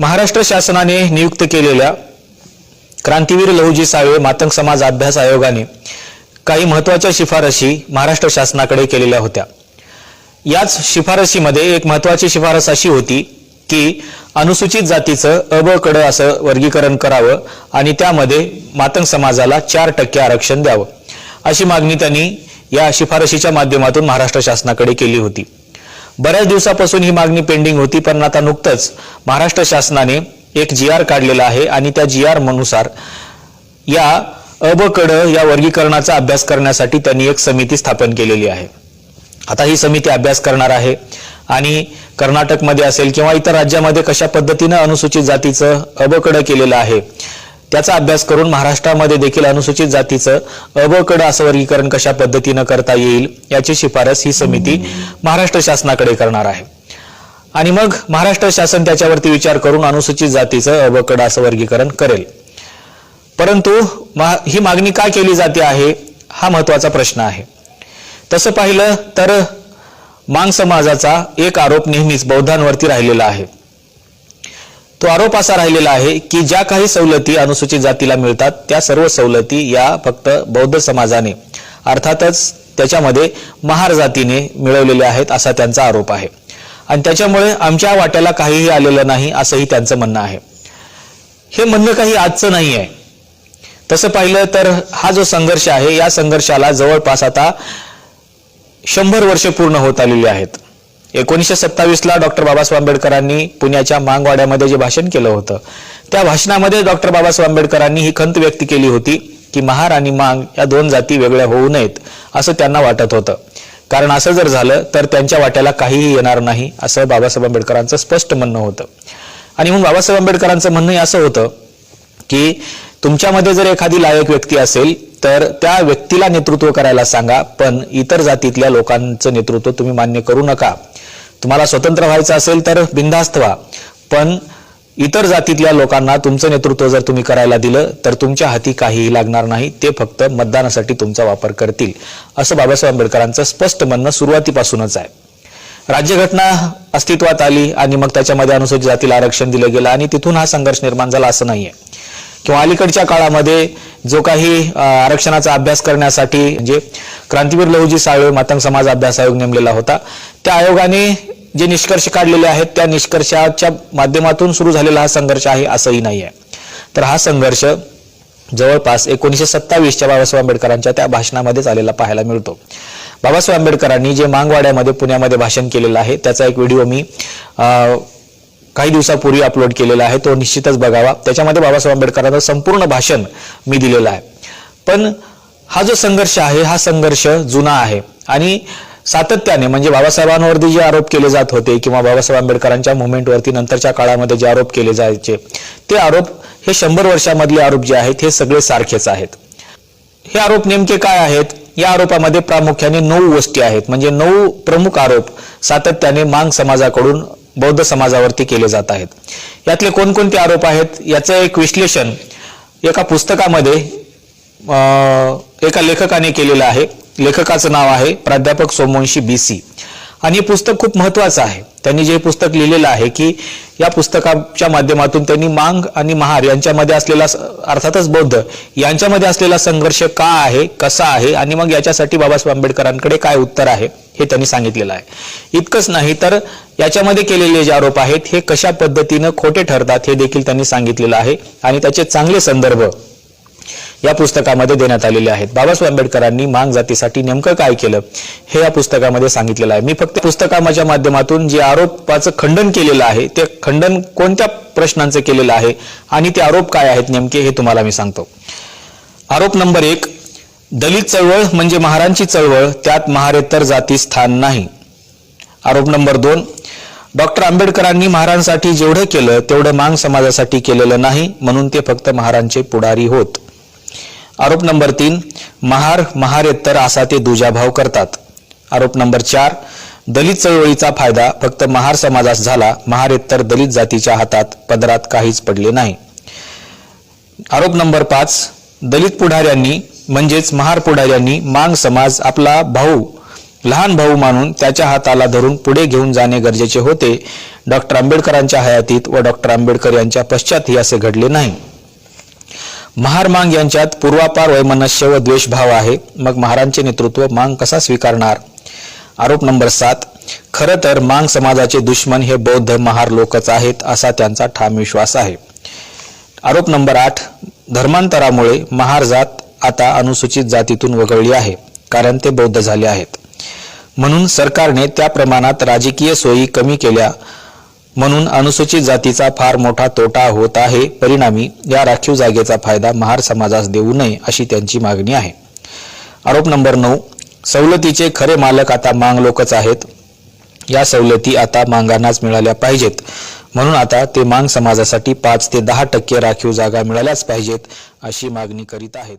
महाराष्ट्र शासनाने नियुक्त केलेल्या क्रांतीवीर लहुजी साळवे मातंग समाज अभ्यास आयोगाने काही महत्त्वाच्या शिफारशी महाराष्ट्र शासनाकडे केलेल्या होत्या. याच शिफारशीमध्ये एक महत्वाची शिफारस अशी होती की अनुसूचित जातीचं अब कड कडं असं वर्गीकरण करावं आणि त्यामध्ये मातंग समाजाला चार टक्के आरक्षण द्यावं अशी मागणी त्यांनी या शिफारशीच्या माध्यमातून महाराष्ट्र शासनाकडे केली होती. बऱ्याच दिवसापासून ही मागणी पेंडिंग होती पण आता नुकतंच महाराष्ट्र शासनाने एक जी आर काढलेला आहे आणि त्या जी आरनुसार या अबकड या वर्गीकरणाचा अभ्यास करण्यासाठी त्यांनी एक समिती स्थापन केलेली आहे. आता ही समिती अभ्यास करणार आहे आणि कर्नाटकमध्ये असेल किंवा इतर राज्यामध्ये कशा पद्धतीनं अनुसूचित जातीचं अबकड केलेलं आहे त्याचा अभ्यास करून महाराष्ट्रामध्ये देखील अनुसूचित जातीचं अबकडं असं वर्गीकरण कशा पद्धतीनं करता येईल याची शिफारस ही समिती महाराष्ट्र शासनाकडे करणार आहे. आणि मग महाराष्ट्र शासन त्याच्यावरती विचार करून अनुसूचित जातीचं अबकड असं वर्गीकरण करेल. परंतु मा- ही मागणी का केली जाते आहे? हा महत्त्वाचा प्रश्न आहे. तसं पाहिलं तर मांग समाजाचा एक आरोप नेहमीच बौद्धांवरती राहिलेला आहे. तो आरोप असा राहिलेला आहे की ज्या काही सवलती अनुसूचित जातीला मिळतात त्या सर्व सवलती या फक्त बौद्ध समाजाने अर्थातच त्याच्यामध्ये महार जातीने मिळवलेल्या आहेत असा त्यांचा आरोप आहे. आणि त्याच्यामुळे आमच्या वाट्याला काहीही आलेलं नाही असंही त्यांचं म्हणणं आहे. हे म्हणणं काही आजचं नाही आहे. तसं पाहिलं तर हा जो संघर्ष आहे या संघर्षाला जवळपास आता शंभर वर्ष पूर्ण होत आलेली आहेत. एकोणीसशे सत्तावीसला डॉक्टर बाबासाहेब आंबेडकरांनी पुण्याच्या मांगवाड्यामध्ये जे भाषण केलं होतं त्या भाषणामध्ये डॉक्टर बाबासाहेब आंबेडकरांनी ही खंत व्यक्त केली होती की महार आणि मांग या दोन जाती वेगळ्या होऊ नयेत असं त्यांना वाटत होतं. कारण असं जर झालं तर त्यांच्या वाट्याला काहीही येणार नाही असं बाबासाहेब आंबेडकरांचं स्पष्ट म्हणणं होतं. आणि मग बाबासाहेब आंबेडकरांचं म्हणणं असं होतं की तुमच्यामध्ये जर एखादी लायक व्यक्ती असेल तर त्या व्यक्तीला नेतृत्व करायला सांगा पण इतर जातीतल्या लोकांचं नेतृत्व तुम्ही मान्य करू नका. तुम्हाला स्वतंत्र व्हायचं असेल तर बिनधास्त व्हा. पण इतर जातीतल्या लोकांना तुमचं नेतृत्व जर तुम्ही करायला दिलं तर तुमच्या हाती काहीही लागणार नाही. ते फक्त मतदानासाठी तुमचा वापर करतील. असं बाबासाहेब आंबेडकरांचं स्पष्ट म्हणणं सुरुवातीपासूनच आहे. राज्यघटना अस्तित्वात आली आणि मग त्याच्यामध्ये अनुसूचित जातीला आरक्षण दिलं गेलं आणि तिथून हा संघर्ष निर्माण झाला असं नाहीये. किंवा अलीकडच्या काळामध्ये जो काही आरक्षणाचा अभ्यास करण्यासाठी म्हणजे क्रांतीवीर लहुजी साळवे मातंग समाज अभ्यास आयोग नेमलेला होता त्या आयोगाने जे निष्कर्ष काढलेले आहेत त्या निष्कर्षाच्या माध्यमातून सुरू झालेला हा संघर्ष आहे असंही नाही आहे तर हा संघर्ष जवळपास एकोणीसशे सत्तावीसच्या बाबासाहेब आंबेडकरांच्या त्या भाषणामध्येच आलेला पाहायला मिळतो. बाबासाहेब आंबेडकरांनी जे मांगवाड्यामध्ये पुण्यामध्ये भाषण केलेलं आहे त्याचा एक व्हिडिओ मी काही दिवसापूर्वी अपलोड केलेला आहे तो निश्चितच बघावा. त्याच्यामध्ये बाबासाहेब आंबेडकरांचं संपूर्ण भाषण मी दिलेलं आहे. पण हा जो संघर्ष आहे हा संघर्ष जुना आहे. आणि सातत्याने म्हणजे बाबासाहेबांवरती जे आरोप केले जात होते किंवा बाबासाहेब आंबेडकरांच्या मुवमेंटवरती नंतरच्या काळामध्ये जे आरोप केले जायचे ते आरोप हे शंभर वर्षामधले आरोप जे आहेत हे सगळे सारखेच आहेत. हे आरोप नेमके काय आहेत? या आरोपामध्ये प्रामुख्याने नऊ गोष्टी आहेत. म्हणजे नऊ प्रमुख आरोप सातत्याने मांग समाजाकडून बौद्ध समाजावरती केले जात आहेत. यातले कोणकोणते आरोप आहेत? याचं एक विश्लेषण एका पुस्तकामध्ये एका लेखकाने केलेलं आहे. लेखकाचं नाव आहे प्राध्यापक सोमवंशी बी सी आणि हे पुस्तक खूप महत्वाचं आहे. त्यांनी जे पुस्तक लिहिलेलं आहे की या पुस्तकाच्या माध्यमातून त्यांनी मांग आणि महार यांच्यामध्ये असलेला अर्थातच बौद्ध यांच्यामध्ये असलेला संघर्ष का आहे कसा आहे आणि मग याच्यासाठी बाबासाहेब आंबेडकरांकडे काय उत्तर आहे हे त्यांनी सांगितलेलं आहे. इतकंच नाही तर याच्यामध्ये केलेले जे आरोप आहेत हे कशा पद्धतीनं खोटे ठरतात हे देखील त्यांनी सांगितलेलं आहे. आणि त्याचे चांगले संदर्भ या पुस्तकामध्ये देण्यात आलेले आहेत. बाबासाहेब आंबेडकरांनी मांग जातीसाठी नेमकं काय केलं हे या पुस्तकामध्ये सांगितलेलं आहे. मी फक्त पुस्तकामाच्या माध्यमातून जे आरोपाचं खंडन केलेलं आहे ते खंडन कोणत्या प्रश्नांचं केलेलं आहे आणि ते आरोप काय आहेत नेमके हे तुम्हाला मी सांगतो. आरोप नंबर एक दलित चळवळ म्हणजे महारांची चळवळ त्यात महारेतर जाती स्थान नाही. आरोप नंबर दोन डॉक्टर आंबेडकरांनी महारांसाठी जेवढं केलं तेवढं मांग समाजासाठी केलेलं नाही म्हणून ते फक्त महारांचे पुढारी होत. आरोप नंबर तीन महार महारेत्तर असा ते दुजाभाव करतात. आरोप नंबर चार दलित चळवळीचा फायदा फक्त महार समाजास झाला महारेत्तर दलित जातीच्या हातात पदरात काहीच पडले नाही. आरोप नंबर पाच दलित पुढाऱ्यांनी म्हणजेच महार पुढाऱ्यांनी मांग समाज आपला भाऊ लहान भाऊ मानून त्याच्या हाताला धरून पुढे घेऊन जाणे गरजेचे होते. डॉक्टर आंबेडकरांच्या हयातीत व डॉक्टर आंबेडकर यांच्या पश्चातही असे घडले नाही. महार मांग यांच्यात पूर्वापार वैमनस्य व द्वेषभाव आहे. मग महारांचे नेतृत्व मांग कसा स्वीकारणार? आरोप नंबर सात. खरं तर मांग समाजाचे दुश्मन हे बौद्ध महार लोकच आहेत असा त्यांचा ठाम विश्वास आहे. आरोप नंबर आठ. धर्मांतरामुळे महार जात आता अनुसूचित जातीतून वगळली आहे कारण ते बौद्ध झाले आहेत. म्हणून सरकारने त्या प्रमाणात राजकीय सोयी कमी केल्या म्हणून अनुसूचित जातीचा फार मोठा तोटा होत आहे. परिणामी या राखीव जागेचा फायदा महार समाजास देऊ नये अशी त्यांची मागणी आहे. आरोप नंबर नऊ सवलतीचे खरे मालक आता मांग लोकच आहेत. या सवलती आता मांगांनाच मिळाल्या पाहिजेत. म्हणून आता ते मांग समाजासाठी पाच ते दहा टक्के राखीव जागा मिळाल्याच पाहिजेत अशी मागणी करीत आहेत.